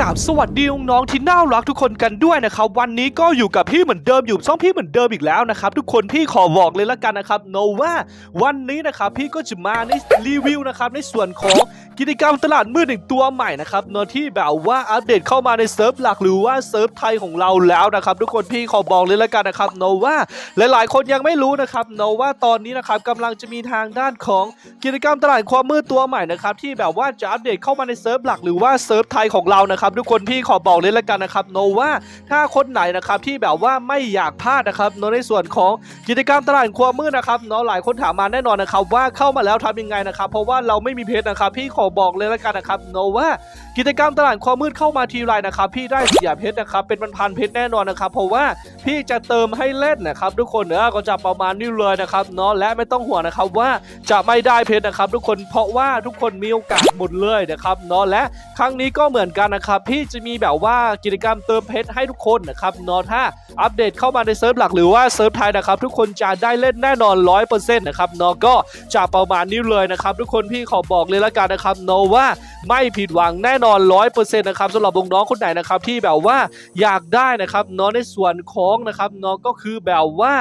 กับสวัสดีน้องๆที่น่ารักทุกคนกันด้วยนะครับวันนี้ก็อยู่กับพี่เหมือนเดิมอยู่ช่องพี่เหมือนเดิมอีกแล้วนะครับทุกคนพี่ขอบอกเลยละกันนะครับโนว่าวันนี้นะครับพี่ก็จะมาในรีวิวนะครับในส่วนของกิจกรรมตลาดมืดหนึ่งตัวใหม่นะครับเนอที่แบบว่าอัปเดตเข้ามาในเซิร์ฟหลักหรือว่าเซิร์ฟไทยของเราแล้วนะครับทุกคนพี่ขอบอกเลยละกันนะครับโนว่าหลายๆ คนยังไม่รู้นะครับโนว่าตอนนี้นะครับกำลังจะมีทางด้านของกิจกรรมตลาดความมืดตัวใหม่นะครับที่แบบว่าจะอัปเดตเข้ามาในเซิร์ฟหลักหรือว่าเซิร์ฟไทยของเรานะครับครับทุกคนพี่ขอบอกเลยละกันนะครับโนว่าถ้าคนไหนนะครับที่แบบว่าไม่อยากพลาดนะครับโนในส่วนของกิจกรรมตลาดความมืดนะครับเนาะหลายคนถามมาแน่นอนนะครับว่าเข้ามาแล้วทำยังไงนะครับเพราะว่าเราไม่มีเพจนะครับพี่ขอบอกเลยละกันนะครับโนว่ากิจกรรมตลาดความมืดเข้ามาทีไรนะครับพี่ได้เสียเพชรนะครับเป็นพันเพชรแน่นอนนะครับเพราะว่าพี่จะเติมให้เล่นนะครับทุกคนเนอะก็จะประมาณนี้เลยนะครับเนาะและไม่ต้องห่วงนะครับว่าจะไม่ได้เพชรนะครับทุกคนเพราะว่าทุกคนมีโอกาสหมดเลยนะครับเนาะและครั้งนี้ก็เหมือนกันนะครับพี่จะมีแบบว่ากิจกรรมเติมเพชรให้ทุกคนนะครับนาะถ้าอัปเดตเข้ามาในเซิร์ฟหลักหรือว่าเซิร์ฟไทยนะครับทุกคนจะได้เล่นแน่นอน 100%นะครับนาะก็จะประมาณนี้เลยนะครับทุกคนพี่ขอบอกเลยละกันนะครับนาะว่าไม่ผิดหวังแน่นอน 100%นะครับสำหรับน้องๆคนไหนนะครับที่แบบว่าอยากได้นะครับนาะในส่วนของนะครับนาะก็คือแบบว่า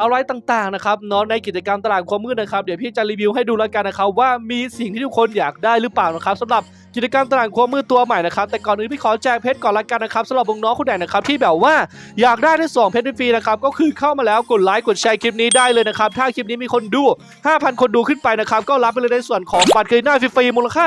อะไรต่างๆนะครับเนาะในกิจกรรมตลาดความมืดนะครับ เดี๋ยวพี่จะรีวิวให้ดูแล้วกันนะครับ ว่ามีสิ่งที่ทุกคนอยากได้หรือเปล่านะครับสำหรับกิจกรรมตลาดความมืดตัวใหม่นะครับแต่ก่อนอื่นพี่ขอแจกเพชรก่อนละกันนะครับสำหรับน้องๆคนไหนนะครับที่แบบว่าอยากได้ทั้งสองเพชรฟรีนะครับก็คือเข้ามาแล้วกดไลค์กดแชร์คลิปนี้ได้เลยนะครับถ้าคลิปนี้มีคนดู 5,000 คนดูขึ้นไปนะครับก็รับไปเลยในส่วนของบัตรเครดิตหน้าฟรีมูลค่า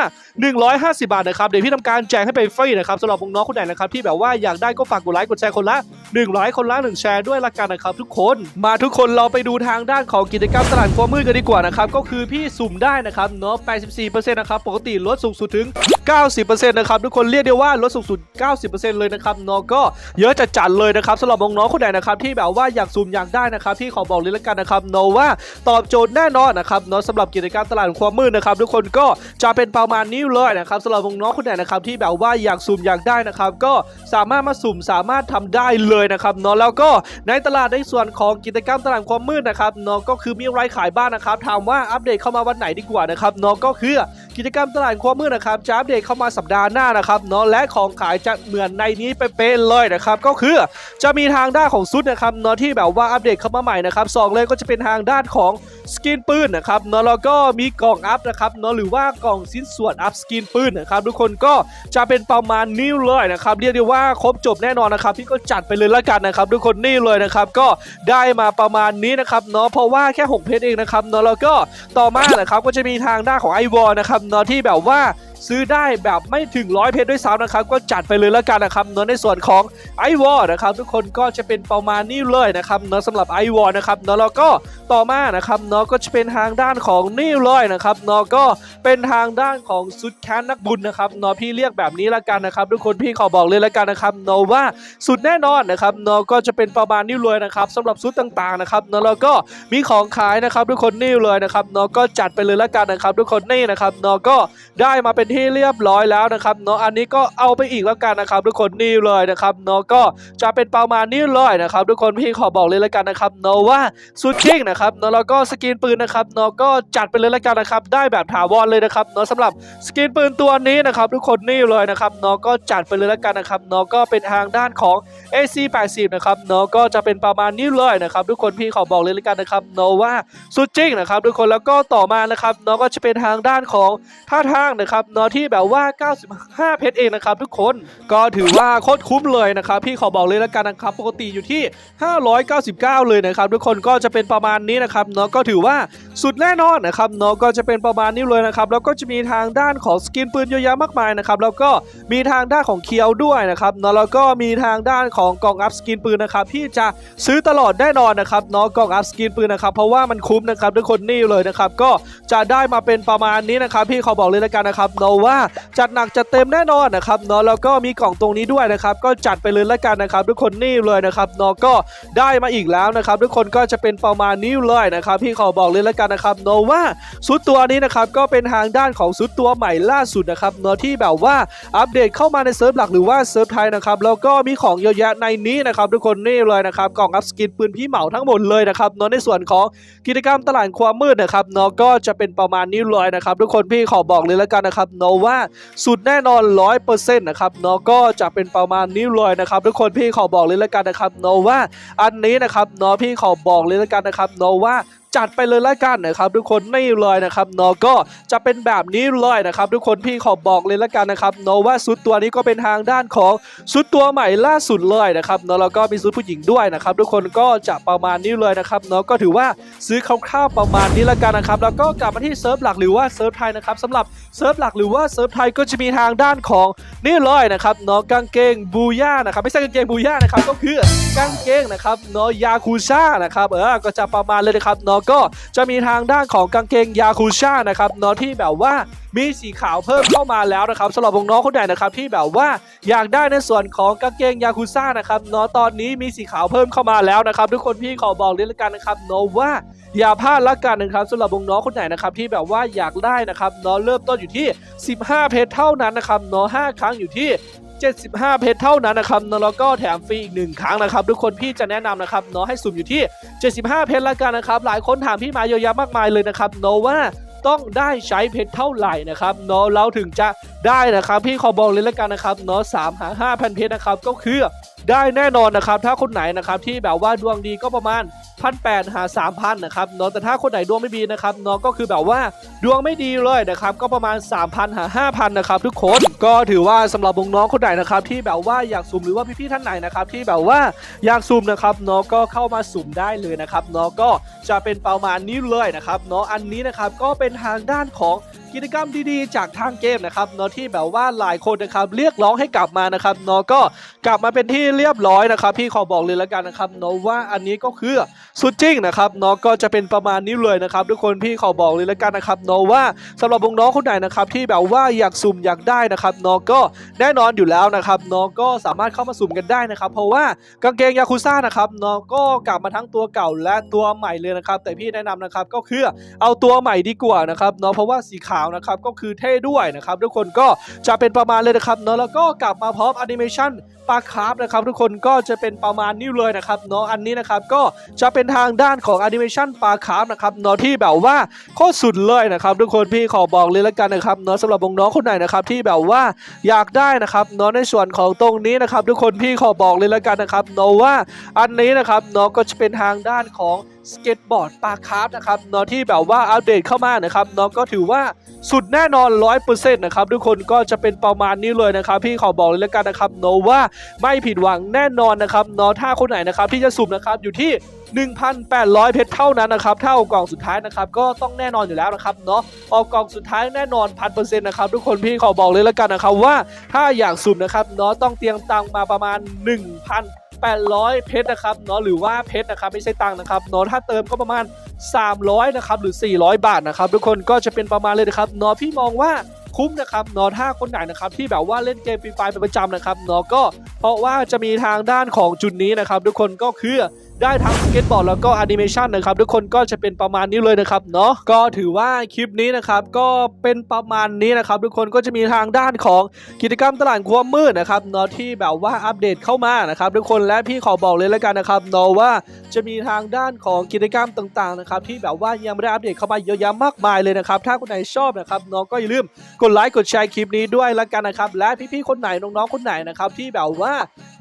150 บาทนะครับเดี๋ยวพี่ทำการแจกให้ไปฟรีนะครับสำหรับน้องๆคนไหนนะครับที่แบบว่าอยากได้ก็ฝากกดไลค์กดแชร์คนละ1ไลค์คนละ1แชร์ด้วยละกันนะครับทุกคนมาทุกคนเราไปดูทางด้านของกิจกรรมตลาดความมืดกันดีกว่านะครับก็คือพี่สุ่มได้นะครับเนาะ84%นะครับปกติลดสูงสุดถึง 90%นะครับทุกคนเรียกได้ว่าลดสูงสุด 90%เลยนะครับเนาะก็เยอะจัดจัดเลยนะครับสำหรับน้องๆคนไหนนะครับที่แบบว่าอยากสุ่มอยากได้นะครับพี่ขอบอกเลยละกันนะครับเนาะว่าตอบโจทย์แน่นอนนะครับเนาะสำหรับกิจกรรมตลาดความมืดนะครับทุกคนก็จะเป็นประมาณนี้เลยนะครับสำหรับน้องๆคนไหนนะครับที่แบบว่าอยากสุ่มอยากได้นะครับก็สามารถมาสุ่มสามารถทำได้เลยนะครับเนาะแล้วก็ในตลาดในส่วนของกิจกรรมตลาดความมืดนะครับเนาะก็คือมีอะไรขายบ้างนะครับถามว่าอัปเดตเข้ามาวันไหนดีกว่านะครับเนาะก็คือ กิจกรรมตลาดความมืดนะครับจะอัปเดตเข้ามาสัปดาห์หน้านะครับเนาะและของขายจะเหมือนในนี้เป๊ะๆเลยนะครับก็คือจะมีทางด้านของซุดนะครับเนาะที่แบบว่าอัปเดตเข้ามาใหม่นะครับสองเลยก็จะเป็นทางด้านของสกินปืนนะครับเนาะแล้วก็มีกล่องอัพนะครับเนาะหรือว่ากล่องชิ้นส่วนอัพสกินปืนนะครับทุกคนก็จะเป็นประมาณนี้เลยนะครับเรียกได้ว่าครบจบแน่นอนนะครับพี่ก็จัดไปเลยละกันนะครับทุกคนนี่เลยนะครับก็ได้มาประมาณนี้นะครับเนาะเพราะว่าแค่ 6 เพชรเองนะครับเนาะแล้วก็ต่อมานะครับก็จะมีทางด้านของไอวอลนะครับเนาะที่แบบว่า ซื้อได้แบบไม่ถึงร้อยเพชรด้วยซ้ำนะครับ ก็จัดไปเลยแล้วกันนะครับเนาะในส่วนของไอวอลนะครับทุกคนก็จะเป็นประมาณนี้เลยนะครับเนาะสำหรับไอวอลนะครับเนาะแล้วก็ต่อมานะครับเนาะก็จะเป็นทางด้านของนี่เลยนะครับเนาะก็เป็นทางด้านของสุดแค้นนักบุญนะครับเนาะพี่เรียกแบบนี้และกันนะครับ ทุกคนพี่ขอบอกเลยและกันนะครับเนาะว่าสุดแน่นอนนะครับเนาะก็จะเป็นประมาณนี้เลยนะครับสำหรับสุดต่างๆนะครับเนาะแล้วก็มีของขายนะครับทุกคนนี่เลยนะครับเนาะก็จัดไปเลยและกันนะครับ ทุกคนนี่นะครับเนาะก็ได้มาเป็นที่เรียบร้อยแล้วนะครับเนาะอันนี้ก็เอาไปอีกแล้วกันนะครับ ทุกคนนี่เลยนะครับเนาะก็จะเป็นประมาณนี้เลยนะครับทุกคนพี่ขอบอกเลยและกันนะครับเนาะว่าสุดจริงนะครับเนาะแล้วก็สกินปืนนะครับเนาะก็จัดไปเลยและกันนะครับได้แบบถาวรเลยนะครับเนาะสำหรับสกินปืนตัวนี้นะครับทุกคนนี่เลยนะครับเนาะก็จัดไปเลยและกันนะครับเนาะก็เป็นทางด้านของ AC80 นะครับเนาะก็จะเป็นประมาณนี้เลยนะครับทุกคนพี่ขอบอกเลยและกันนะครับเนาะว่าสุดจริงนะครับทุกคนแล้วก็ต่อมานะครับเนาะก็จะเป็นทางด้านของท่าทางนะครับเนาะที่แบบว่า 95 เพชรเองนะครับทุกคนก็ถือว่าโคตรคุ้มเลยนะครับพี่ขอบอกเลยละกันนะครับปกติอยู่ที่ 599 เลยนะครับทุกคนก็จะเป็นประมาณนี้นะครับเนาะก็ถือว่าสุดแน่นอนนะครับเนาะก็จะเป็นประมาณนี้เลยนะครับแล้วก็จะมีทางด้านของสกินปืนเยอะแยะมากมายนะครับแล้วก็มีทางด้านของเคียวด้วยนะครับเนาะแล้วก็มีทางด้านของกล่องอัพสกินปืนนะครับที่จะซื้อตลอดแน่นอนนะครับเนาะกล่องอัพสกินปืนนะครับเพราะว่ามันคุ้มนะครับทุกคนนี่เลยนะครับก็จะได้มาเป็นประมาณนี้นะครับพี่ขอบอกเลยละกันนะครับเนาะว่าจัดหนักจัดเต็มแน่นอนนะครับเนาะแล้วก็มีกล่องตรงนี้ด้วยนะครับก็จัดไปเลยละกันนะครับทุกคนนี่เลยนะครับเนาะก็ได้มาอีกแล้วนะครับทุกคนก็จะเป็นประมาณนี้เลยนะครับพี่ขอบอกเลยละกันนะครับเนาะว่าชุดตัวนี้นะครับก็เป็นทางด้านของชุดตัวใหม่ล่าสุดนะครับเนาะที่แบบว่าอัปเดตเข้ามาในเซิร์ฟหลักหรือว่าเซิร์ฟไทยนะครับแล้วก็มีของเยอะแยะในนี้นะครับทุกคนนี่เลยนะครับกล่องอัพสกินปืนพี่เหมาทั้งหมดเลยนะครับเนาะในส่วนของกิจกรรมตลาดความมืดนะครับเนาะก็จะเป็นประมาณนี้เลยนะครับทุกคนพี่ขอบอกเลยละกันนะครับเนาะว่าสุดแน่นอนร้อยเปอร์เซ็นต์นะครับเนาะก็จะเป็นประมาณนี้เลยนะครับ ทุกคนพี่ขอบอกเลยละกันนะครับเนาะว่าอันนี้นะครับเนาะพี่ขอบอกเลยละกันนะครับเนาะว่า จัดไปเลยละกันนะครับทุกคนนี่เลยนะครับเนาะก็จะเป็นแบบนี้เลยนะครับทุกคนพี่ขอบอกเลยละกันนะครับเนาะว่าสุดตัวนี้ก็เป็นทางด้านของชุดตัวใหม่ล่าสุดเลยนะครับเนาะแล้วก็มีชุดผู้หญิงด้วยนะครับทุกคนก็จะประมาณนี้เลยนะครับเนาะก็ถือว่าซื้อคร่าวๆประมาณนี้ละกันนะครับแล้วก็กลับมาที่เซิร์ฟหลักหรือว่าเซิร์ฟไทยนะครับสำหรับเซิร์ฟหลักหรือว่าเซิร์ฟไทยก็จะมีทางด้านของนี่เลยนะครับเนาะกางเกงบูย่านะครับไม่ใช่กางเกงบูย่านะครับก็คือกางเกงนะครับเนาะยาคูซ่านะครับเออก็จะประมาณเลยนะครับเนาะก็จะมีทางด้านของกางเกงยาคูซ่านะครับเนาะที่แบบว่ามีสีขาวเพิ่มเข้ามาแล้วนะครับสำหรับน้องคนไหนนะครับที่แบบว่าอยากได้ในส่วนของกางเกงยาคุซ่านะครับเนาะตอนนี้มีสีขาวเพิ่มเข้ามาแล้วนะครับ ทุกคนพี่ขอบอกเลยละกันนะครับเนาะว่าอย่าพลาดละกันนะครับสำหรับน้องคนไหนนะครับที่แบบว่าอยากได้นะครับเนาะเริ่มต้นอยู่ที่ 15 เพจเท่านั้นนะครับเนาะ5ครั้งอยู่ที่ 75 เพจเท่านั้นนะครับเนาะแล้วก็แถมฟรีอีกหนึ่งครั้งนะครับทุกคนพี่จะแนะนำนะครับเนาะให้สุ่มอยู่ที่ 75 เพจละกันนะครับหลายคนถามพี่มาเยอะแยะมากมายเลยนะครับเนาะว่าต้องได้ใช้เพชรเท่าไหร่นะครับเนาะเราถึงจะได้นะครับ พี่ขอบอกเลยล้วกันนะครับเนาะสามหาห้าพันเพชรนะครับก็คือได้แน่นอนนะครับ ถ้าคนไหนนะครับที่แบบว่าดวงดีก็ประมาณ พันแปดหาสามพันนะครับเนาะแต่ถ้าคนไหนดวงไม่ดีนะครับเนาะก็คือแบบว่าดวงไม่ดีเลยนะครับก็ประมาณ 3,000 หา 5,000 นะครับทุกคนก็ถือว่าสำหรับน้องๆคนไหนนะครับที่แบบว่าอยากสุ่มหรือว่าพี่ๆท่านไหนนะครับที่แบบว่าอยากสุ่มนะครับเนาะก็เข้ามาสุ่มได้เลยนะครับเนาะก็จะเป็นประมาณนี้เลยนะครับเนาะอันนี้นะครับก็เป็นทางด้านของกิจกรรมดีๆ จากทางเกมนะครับเนาะที่แบบว่าหลายคนนะครับเรียกร้องให้กลับมานะครับเนาะก็กลับมาเป็นที่เรียบร้อยนะครับพี่ขอบอกเลยแล้วกันนะครับเนาะว่าอันนี้ก็คือสุดจริงนะครับเนาะก็จะเป็นประมาณนี้เลยนะครับทุกคนพี่ขอบอกเลยแล้วกันนะครับเนาะว่าสำหรับวงน้องคนไหนนะครับที่แบบว่าอยากสุ่มอยากได้นะครับเนาะก็แน่นอนอยู่แล้วนะครับเนาะก็สามารถเข้ามาสุ่มกันได้นะครับ เพราะว่ากางเกงยาคุซ่านะครับเนาะก็กลับมาทั้งตัวเก่าและตัวใหม่เลยนะครับแต่พี่แนะนำนะครับก็คือเอาตัวใหม่ดีกว่านะครับเนาะเพราะว่าสีขาวนะครับก็คือเท่ด้วยนะครับทุกคนก็จะเป็นประมาณเลยนะครับเนาะแล้วก็กลับมาพร้อมแอนิเมชันปลาคาร์ฟนะครับทุกคนก็จะเป็นประมาณนี้เลยนะครับเนาะอันนี้นะครับก็จะเป็นทางด้านของแอนิเมชันปลาคาร์ฟนะครับเนาะที่แบบว่าโคตรสุดเลยนะครับทุกคนพี่ขอบอกเลยแล้วกันนะครับเนาะสำหรับน้องคนไหนนะครับที่แบบว่าอยากได้นะครับเนาะในส่วนของตรงนี้นะครับทุกคนพี่ขอบอกเลยแล้วกันนะครับเนาะว่าอันนี้นะครับเนาะก็จะเป็นทางด้านของ สเก็ตบอร์ดปลาคาร์ฟนะครับเนาะที่แบบว่าอัปเดตเข้ามานะครับเนาะก็ถือว่าสุดแน่นอน 100%นะครับทุกคนก็จะเป็นประมาณนี้เลยนะครับ พี่ขอบอกเลยแล้วกันนะครับโนว่าไม่ผิดหวังแน่นอนนะครับเนาะถ้าคนไหนนะครับที่จะสุ่มนะครับอยู่ที่1,800 เพชรเท่านั้นนะครับถ้ากล่องสุดท้ายนะครับ ก็ต้องแน่นอนอยู่แล้วนะครับเนาะออกกล่องสุดท้ายแน่นอนพันเปอร์เซ็นต์นะครับทุกคนพี่ขอบอกเลยแล้วกันนะครับว่าถ้าอยากสุ่มนะครับเนาะต้องเตรียมตังมาประมาณ 1,000 800 เพชรนะครับเนาะหรือว่าเพชรนะครับไม่ใช่ตังค์นะครับเนาะถ้าเติมก็ประมาณ 300นะครับหรือ 400 บาทนะครับทุกคนก็จะเป็นประมาณเลยนะครับเนาะพี่มองว่าคุ้มนะครับเนาะถ้าคนไหนนะครับที่แบบว่าเล่นเกมฟรีไฟเป็นประจำนะครับเนาะก็เพราะว่าจะมีทางด้านของจุดนี้นะครับทุกคนก็คือได้ทั้งสเก็ตบอร์ดแล้วก็แอนิเมชันนะครับทุกคนก็จะเป็นประมาณนี้เลยนะครับเนาะก็ถือว่าคลิปนี้นะครับก็เป็นประมาณนี้นะครับทุกคนก็จะมีทางด้านของกิจกรรมตลาดความมืดนะครับเนาะที่แบบว่าอัปเดตเข้ามานะครับทุกคนและพี่ขอบอกเลยแล้วกันนะครับเนาะว่าจะมีทางด้านของกิจกรรมต่างๆนะครับที่แบบว่ายังไม่ได้อัปเดตเข้ามาเยอะแยะมากมายเลยนะครับถ้าคนไหนชอบนะครับเนาะก็อย่าลืมกดไลค์กดแชร์คลิปนี้ด้วยละกันนะครับและพี่ๆคนไหนน้องๆคนไหนนะครับที่แบบว่า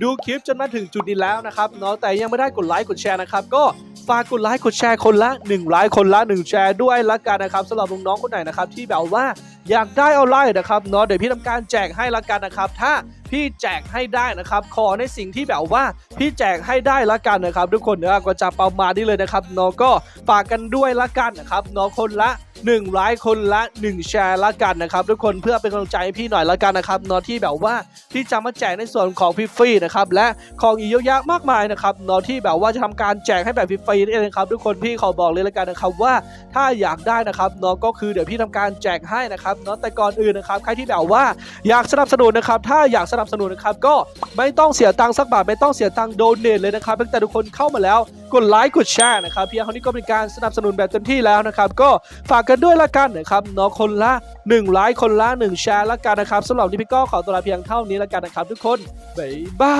ดูคลิปจนมาถึงจุดนี้แล้วนะครับเนาะแต่ยังไม่ได้กดไลค์กดแชร์นะครับก็ฝากกดไลค์กดแชร์คนละ1ไลค์คนละ1แชร์ด้วยละกันนะครับสำหรับน้องๆคนไหนนะครับที่แบบว่าอยากได้เอาไลค์นะครับเนาะเดี๋ยวพี่ทำการแจกให้ละกันนะครับ ถ้า พี่แจกให้ได้นะครับ ขอในสิ่งที่แบบว่าพี่แจกให้ได้ละกันนะครับ ทุกคนเนอะก็จะประมาณนี้เลยนะครับเนาะก็ฝากกันด้วยละกันนะครับเนาะคนละ1ไลค์คนละ 1 แชร์ละกันนะครับทุกคนเพื่อเป็นกำลังใจให้พี่หน่อยละกันนะครับเนาะที่แบบว่าที่จะมาแจกในส่วนของฟรีนะครับและของอีกเยอะแยะมากมายนะครับเนาะที่แบบว่าจะทำการแจกให้แบบฟรีๆนี่เองครับทุกคนพี่ขอบอกเลยละกันนะครับว่าถ้าอยากได้นะครับเนาะก็คือเดี๋ยวพี่ทำการแจกให้นะครับเนาะแต่ก่อนอื่นนะครับใครที่แบบว่าอยากสนับสนุนนะครับถ้าอยากสนับสนุนนะครับก็ไม่ต้องเสียตังค์สักบาทไม่ต้องเสียตังค์โดเนทเลยนะครับตั้งแต่ทุกคนเข้ามาแล้วกดไลค์กดแชร์นะครับเพียงเท่านี้ก็เป็นการสนับสนุนแบบเต็มที่แล้วนะครับก็ฝากกันด้วยละกันนะครับเนาะคนละ1ไลค์คนละ1แชร์ละกันนะครับสำหรับนี้พี่ก็ขอตัวลาเพียงเท่านี้ละกันนะครับ ทุกคนบ๊ายบา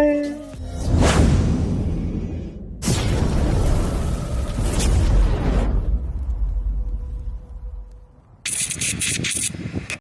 ย